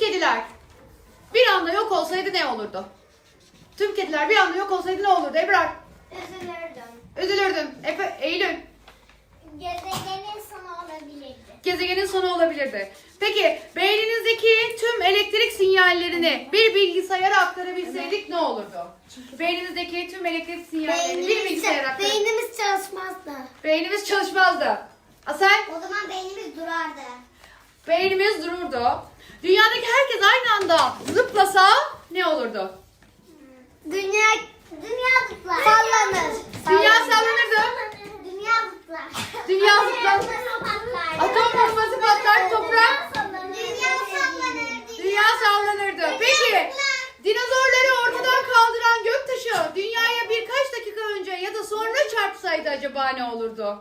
kediler bir anda yok olsaydı ne olurdu? Tüm kediler bir anda yok olsaydı ne olurdu Ebrar? Üzülürdüm. Üzülürdüm. Efe, Eylül. Gezegenin sonu olabilirdi. Gezegenin sonu olabilirdi. Peki beyninizdeki tüm elektrik sinyallerini bir bilgisayara aktarabilseydik ne olurdu? Beyninizdeki tüm elektrik sinyallerini bir bilgisayara aktarabilirseydik. beynimiz çalışmazdı. Beynimiz çalışmazdı. Asel? O zaman beynimiz durardı. Beynimiz dururdu. Dünyadaki herkes aynı anda zıplasa ne olurdu? Dünya dünya zıplar. Sallanır. Dünya sallanırdı. Dünya zıplar. Dünya zıplar. Atom bombası patlar, toprak. Dünya sallanır. Dünya sallanırdı. Peki dinozorları ortadan kaldıran göktaşı dünyaya birkaç dakika önce ya da sonra çarpsaydı acaba ne olurdu?